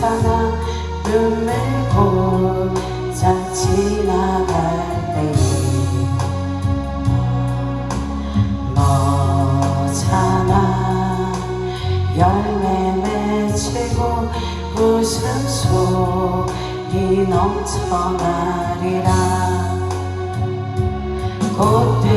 벗어나 눈물 고자 지나갈 때 머잖아 열매 맺히고 웃음소리 넘쳐나리라. 꽃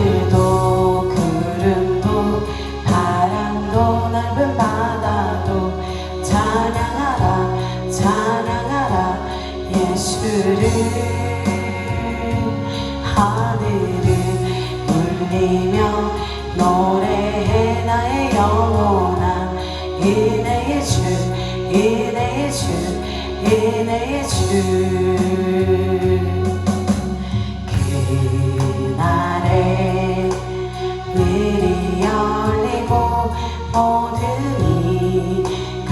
하늘을 울리며 노래해 나의 영혼아 인내의 주 인내의 주 인내의 주 그날에 문이 열리고 모든 이가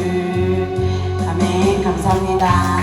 감사합니다